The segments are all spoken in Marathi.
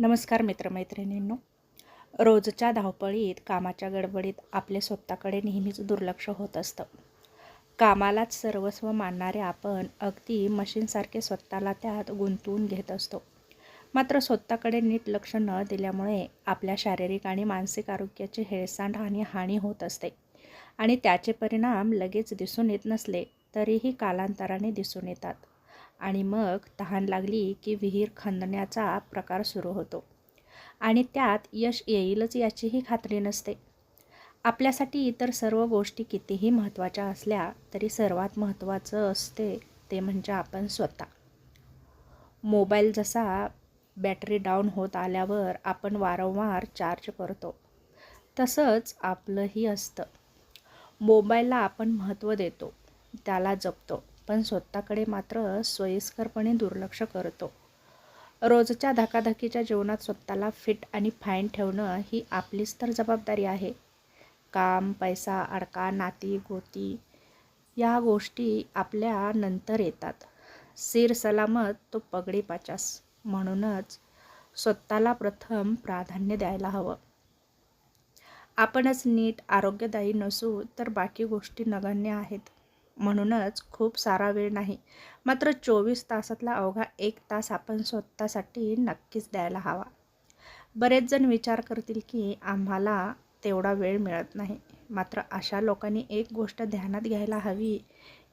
नमस्कार मित्रमैत्रिणींनो. रोजच्या धावपळीत कामाच्या गडबडीत आपले स्वतःकडे नेहमीच दुर्लक्ष होत असतं. कामालाच सर्वस्व मानणारे आपण अगदी मशीनसारखे स्वतःला त्यात गुंतवून घेत असतो. मात्र स्वतःकडे नीट लक्ष न दिल्यामुळे आपल्या शारीरिक आणि मानसिक आरोग्याची हेळसांड आणि हानी होत असते. आणि त्याचे परिणाम लगेच दिसून येत नसले तरीही कालांतराने दिसून येतात. आणि मग तहान लागली की विहीर खंदण्याचा प्रकार सुरू होतो. आणि त्यात यश येईलच याचीही खात्री नसते. आपल्यासाठी इतर सर्व गोष्टी कितीही महत्त्वाच्या असल्या तरी सर्वात महत्त्वाचं असते ते म्हणजे आपण स्वतः. मोबाईल जसा बॅटरी डाऊन होत आल्यावर आपण वारंवार चार्ज करतो तसंच आपलंही असतं. मोबाईलला आपण महत्त्व देतो त्याला जपतो. पण स्वतःकडे मात्र सोयीस्करपणे दुर्लक्ष करतो. रोजच्या धकाधकीच्या जीवनात स्वतःला फिट आणि फाईन ठेवणं ही आपलीच तर जबाबदारी आहे. काम पैसा अडका नाती गोती या गोष्टी आपल्या नंतर येतात. सिर सलामत तो पगडी पाचास. म्हणूनच स्वतःला प्रथम प्राधान्य द्यायला हवं. आपणच नीट आरोग्यदायी नसू तर बाकी गोष्टी नगण्य आहेत. म्हणूनच खूप सारा वेळ नाही. मात्र चोवीस तासातला अवघा एक तास आपण स्वतःसाठी नक्कीच द्यायला हवा. बरेच जण विचार करतील की आम्हाला तेवढा वेळ मिळत नाही. मात्र अशा लोकांनी एक गोष्ट ध्यानात घ्यायला हवी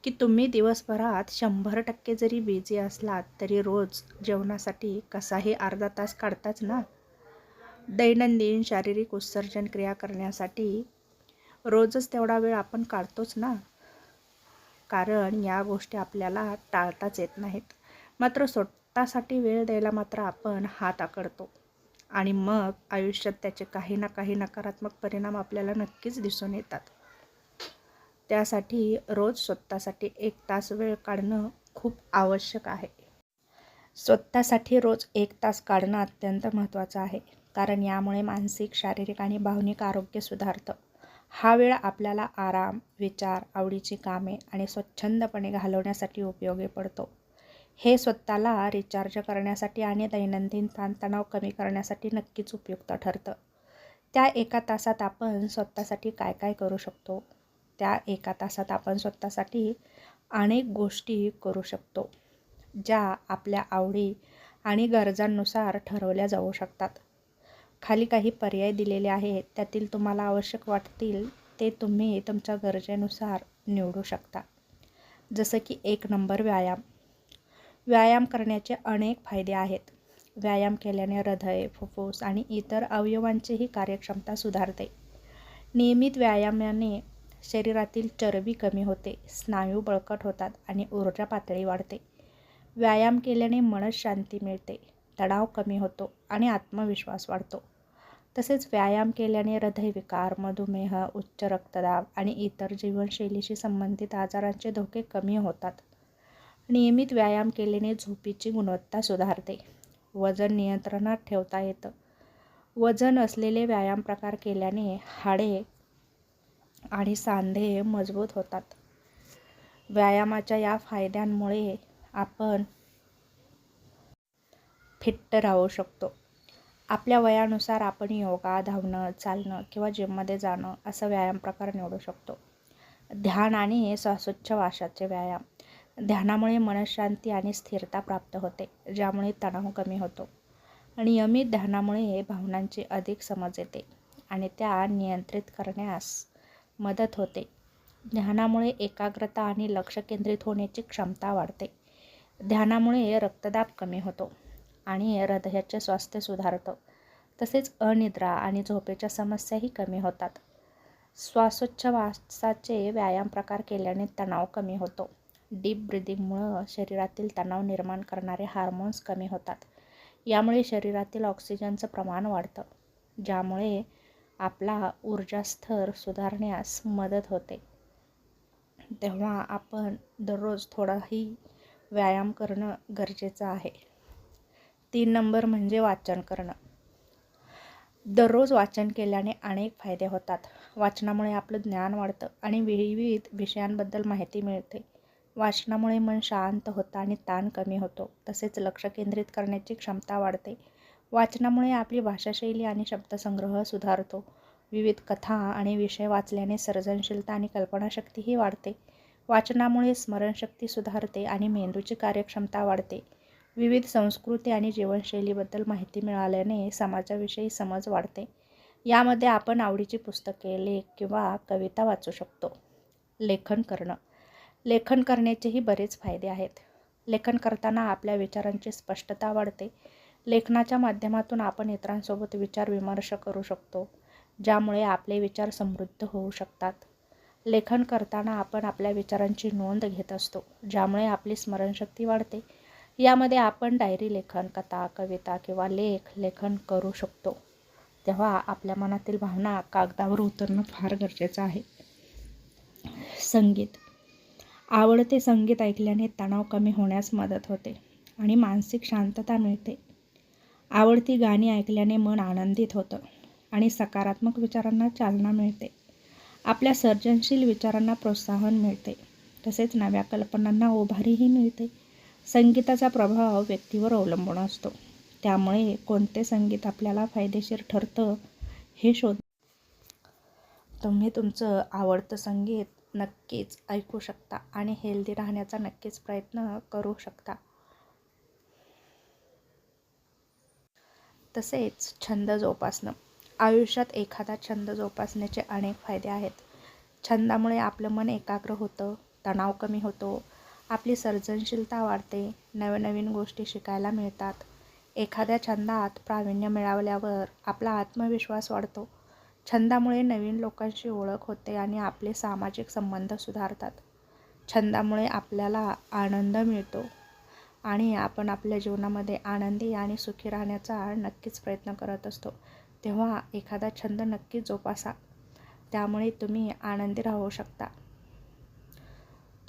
की तुम्ही दिवसभरात शंभर टक्के जरी बिझी असलात तरी रोज जेवणासाठी कसाही अर्धा तास काढताच ना? दैनंदिन शारीरिक उत्सर्जन क्रिया करण्यासाठी रोजच तेवढा वेळ आपण काढतोच ना? कारण या गोष्टी आपल्याला टाळताच येत नाहीत. मात्र स्वतःसाठी वेळ द्यायला मात्र आपण हात आकडतो आणि मग आयुष्यात त्याचे काही ना काही नकारात्मक परिणाम आपल्याला नक्कीच दिसून येतात. त्यासाठी रोज स्वतःसाठी एक तास वेळ काढणं खूप आवश्यक आहे. स्वतःसाठी रोज एक तास काढणं अत्यंत महत्त्वाचं आहे. कारण यामुळे मानसिक शारीरिक आणि भावनिक आरोग्य सुधारतं. हा वेळ आपल्याला आराम विचार आवडीची कामे आणि स्वच्छंदपणे घालवण्यासाठी उपयोगी पडतो. हे स्वतःला रिचार्ज करण्यासाठी आणि दैनंदिन ताणतणाव कमी करण्यासाठी नक्कीच उपयुक्त ठरतं. त्या एका तासात आपण स्वतःसाठी काय काय करू शकतो? त्या एका तासात आपण स्वतःसाठी अनेक गोष्टी करू शकतो ज्या आपल्या आवडी आणि गरजांनुसार ठरवल्या जाऊ शकतात. खाली काही पर्याय दिलेले आहेत त्यातील तुम्हाला आवश्यक वाटतील ते तुम्ही तुमच्या गरजेनुसार निवडू शकता. जसं की एक नंबर व्यायाम. व्यायाम करण्याचे अनेक फायदे आहेत. व्यायाम केल्याने हृदय फुफ्फुस आणि इतर अवयवांचीही कार्यक्षमता सुधारते. नियमित व्यायामाने शरीरातील चरबी कमी होते स्नायू बळकट होतात आणि ऊर्जा पातळी वाढते. व्यायाम केल्याने मनस शांती मिळते. तणाव कमी होतो आणि आत्मविश्वास वाढतो. तसेच व्यायाम केल्याने हृदयविकार मधुमेह उच्च रक्तदाब आणि इतर जीवनशैलीशी संबंधित आजारांचे धोके कमी होतात. नियमित व्यायाम केल्याने झोपीची गुणवत्ता सुधारते. वजन नियंत्रणात ठेवता येतं. वजन असलेले व्यायाम प्रकार केल्याने हाडे आणि सांधे मजबूत होतात. व्यायामाच्या या फायद्यांमुळे आपण फिट्ट राहू शकतो. आपल्या वयानुसार आपण योगा धावणं चालणं किंवा जिममध्ये जाणं असा व्यायाम प्रकार निवडू शकतो. ध्यान आणि श्वासोच्छवासाचे व्यायाम. ध्यानामुळे मनशांती आणि स्थिरता प्राप्त होते ज्यामुळे तणाव कमी होतो. नियमित ध्यानामुळे भावनांची अधिक समज येते आणि त्या नियंत्रित करण्यास मदत होते. ध्यानामुळे एकाग्रता आणि लक्ष केंद्रित होण्याची क्षमता वाढते. ध्यानामुळे रक्तदाब कमी होतो. आणि हृदयाचे स्वास्थ्य सुधारतं. तसेच अनिद्रा आणि झोपेच्या समस्याही कमी होतात. श्वासोच्छवासाचे व्यायाम प्रकार केल्याने तणाव कमी होतो. डीप ब्रिदिंगमुळं शरीरातील तणाव निर्माण करणारे हार्मोन्स कमी होतात. यामुळे शरीरातील ऑक्सिजनचं प्रमाण वाढतं ज्यामुळे आपला ऊर्जा स्तर सुधारण्यास मदत होते. तेव्हा आपण दररोज थोडाही व्यायाम करणं गरजेचं आहे. तीन नंबर म्हणजे वाचन करणं. दररोज वाचन केल्याने अनेक फायदे होतात. वाचनामुळे आपलं ज्ञान वाढतं आणि विविध विषयांबद्दल माहिती मिळते. वाचनामुळे मन शांत होतं आणि ताण कमी होतो. तसेच लक्ष केंद्रित करण्याची क्षमता वाढते. वाचनामुळे आपली भाषाशैली आणि शब्दसंग्रह सुधारतो. विविध कथा आणि विषय वाचल्याने सर्जनशीलता आणि कल्पनाशक्तीही वाढते. वाचनामुळे स्मरणशक्ती सुधारते आणि मेंदूची कार्यक्षमता वाढते. विविध संस्कृती आणि जीवनशैलीबद्दल माहिती मिळाल्याने समाजाविषयी समज वाढते. यामध्ये आपण आवडीची पुस्तके लेख किंवा कविता वाचू शकतो. लेखन करणं. लेखन करण्याचेही बरेच फायदे आहेत. लेखन करताना आपल्या विचारांची स्पष्टता वाढते. लेखनाच्या माध्यमातून आपण इतरांसोबत विचारविमर्श करू शकतो ज्यामुळे आपले विचार समृद्ध होऊ शकतात. लेखन करताना आपण आपल्या विचारांची नोंद घेत असतो ज्यामुळे आपली स्मरणशक्ती वाढते. यामध्ये आपण डायरी लेखन कथा कविता किंवा लेख लेखन करू शकतो. तेव्हा आपल्या मनातील भावना कागदावर उतरणं फार गरजेचं आहे. संगीत. आवडते संगीत ऐकल्याने तणाव कमी होण्यास मदत होते आणि मानसिक शांतता मिळते. आवडती गाणी ऐकल्याने मन आनंदित होतं आणि सकारात्मक विचारांना चालना मिळते. आपल्या सर्जनशील विचारांना प्रोत्साहन मिळते. तसेच नव्या कल्पनांना उभारीही मिळते. संगीताचा प्रभाव व्यक्तीवर अवलंबून असतो. त्यामुळे कोणते संगीत आपल्याला फायदेशीर ठरतं हे शोध तुम्ही तुमचं आवडतं संगीत नक्कीच ऐकू शकता आणि हेल्दी राहण्याचा नक्कीच प्रयत्न करू शकता. तसेच छंद जोपासणं. आयुष्यात एखादा छंद जोपासण्याचे अनेक फायदे आहेत. छंदामुळे आपलं मन एकाग्र होतं तणाव कमी होतो आपली सर्जनशीलता वाढते नवनवीन गोष्टी शिकायला मिळतात. एखाद्या छंदात प्रावीण्य मिळवल्यावर आपला आत्मविश्वास वाढतो. छंदामुळे नवीन लोकांशी ओळख होते आणि आपले सामाजिक संबंध सुधारतात. छंदामुळे आपल्याला आनंद मिळतो आणि आपण आपल्या जीवनामध्ये आनंदी आणि सुखी राहण्याचा नक्कीच प्रयत्न करत असतो. तेव्हा एखादा छंद नक्की जोपासा. त्यामुळे तुम्ही आनंदी राहू शकता.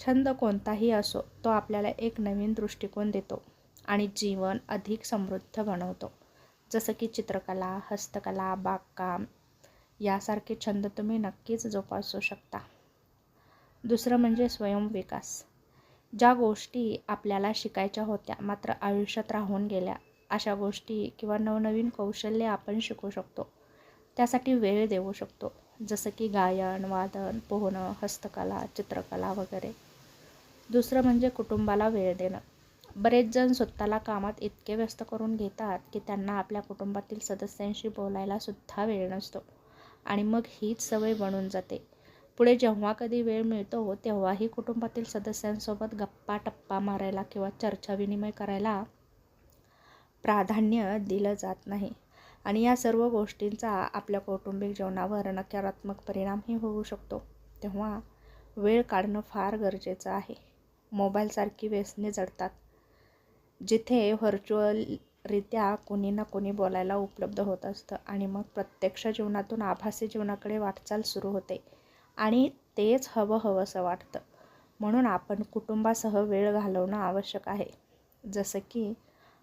छंद कोणताही असो तो आपल्याला एक नवीन दृष्टिकोन देतो आणि जीवन अधिक समृद्ध बनवतो. जसं की चित्रकला हस्तकला बागकाम यासारखे छंद तुम्ही नक्कीच जोपासू शकता. दुसरं म्हणजे स्वयंविकास ज्या गोष्टी आपल्याला शिकायच्या होत्या मात्र आयुष्यात राहून गेल्या अशा गोष्टी किंवा नवनवीन कौशल्य आपण शिकू शकतो. त्यासाठी वेळ देऊ शकतो. जसं की गायन वादन पोहणं हस्तकला चित्रकला वगैरे. दुसरं म्हणजे कुटुंबाला वेळ देणं. बरेच जण स्वतःला कामात इतके व्यस्त करून घेतात की त्यांना आपल्या कुटुंबातील सदस्यांशी बोलायला सुद्धा वेळ नसतो. आणि मग हीच सवय बनून जाते. पुढे जेव्हा कधी वेळ मिळतो तेव्हाही कुटुंबातील सदस्यांसोबत गप्पा टप्पा मारायला किंवा चर्चा विनिमय करायला प्राधान्य दिलं जात नाही. आणि या सर्व गोष्टींचा आपल्या कौटुंबिक जीवनावर नकारात्मक परिणामही होऊ शकतो. तेव्हा वेळ काढणं फार गरजेचं आहे. मोबाईलसारखी व्यसने जडतात जिथे व्हर्च्युअलरित्या कोणी ना कोणी बोलायला उपलब्ध होत असतं आणि मग प्रत्यक्ष जीवनातून आभासी जीवनाकडे वाटचाल सुरू होते आणि तेच हवं हवंसं वाटतं. म्हणून आपण कुटुंबासह वेळ घालवणं आवश्यक आहे. जसं की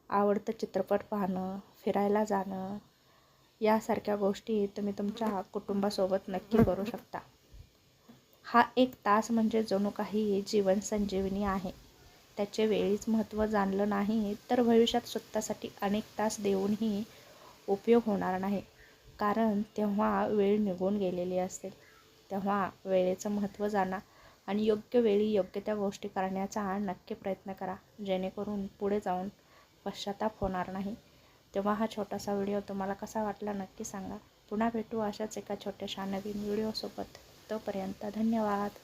आवडतं चित्रपट पाहणं फिरायला जाणं यासारख्या गोष्टी तुम्ही तुमच्या कुटुंबासोबत नक्की करू शकता. हा एक तास म्हणजे जणू काही जीवन संजीवनी आहे. त्याचे वेळीच महत्त्व जाणलं नाही तर भविष्यात स्वतःसाठी अनेक तास देऊनही उपयोग होणार नाही. कारण तेव्हा वेळ निघून गेलेली असते. तेव्हा वेळेचं महत्त्व जाणा आणि योग्य वेळी योग्य त्या गोष्टी करण्याचा नक्की प्रयत्न करा. जेणेकरून पुढे जाऊन पश्चाताप होणार नाही. तेव्हा हा छोटासा व्हिडिओ तुम्हाला कसा वाटला नक्की सांगा. पुन्हा भेटू अशाच एका छोट्याशा नवीन व्हिडिओसोबत. तोपर्यंत धन्यवाद